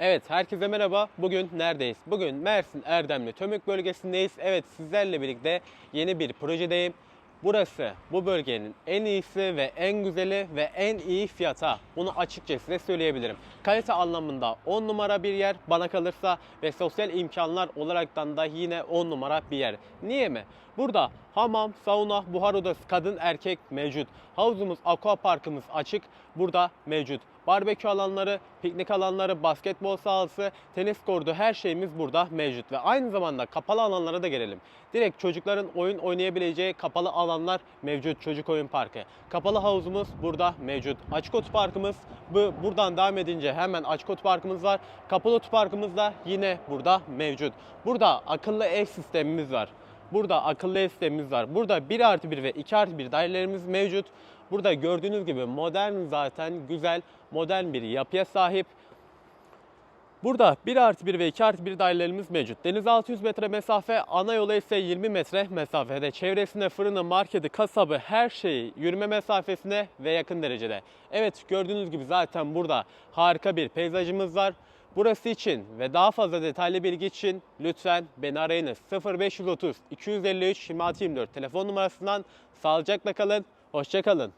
Evet, herkese merhaba. Bugün neredeyiz? Bugün Mersin Erdemli Tömük bölgesindeyiz. Evet, sizlerle birlikte yeni bir projedeyim. Burası bu bölgenin en iyisi ve en güzeli ve en iyi fiyata. Bunu açıkça size söyleyebilirim. Kalite anlamında 10 numara bir yer bana kalırsa ve sosyal imkanlar olaraktan da yine 10 numara bir yer. Niye mi? Burada hamam, sauna, buhar odası, kadın erkek mevcut. Havuzumuz, aqua parkımız açık. Burada mevcut. Barbekü alanları, piknik alanları, basketbol sahası, tenis kordu her şeyimiz burada mevcut. Ve aynı zamanda kapalı alanlara da gelelim. Direkt çocukların oyun oynayabileceği kapalı alanlar mevcut çocuk oyun parkı. Kapalı havuzumuz burada mevcut. Açık otoparkımız bu buradan devam edince hemen açık otoparkımız var. Kapalı otoparkımız da yine burada mevcut. Burada akıllı ev sistemimiz var. Burada akıllı ev sistemimiz var. Burada 1 artı 1 ve 2 artı 1 dairelerimiz mevcut. Burada gördüğünüz gibi modern zaten güzel modern bir yapıya sahip. Burada 1 artı 1 ve 2 artı 1 dairelerimiz mevcut. Denize 600 metre mesafe, ana yola ise 20 metre mesafede. Çevresinde fırını, marketi, kasabı her şeyi yürüme mesafesine ve yakın derecede. Evet gördüğünüz gibi zaten burada harika bir peyzajımız var. Burası için ve daha fazla detaylı bilgi için lütfen beni arayınız. 0530 253 2624 telefon numarasından sağlıcakla kalın, hoşça kalın.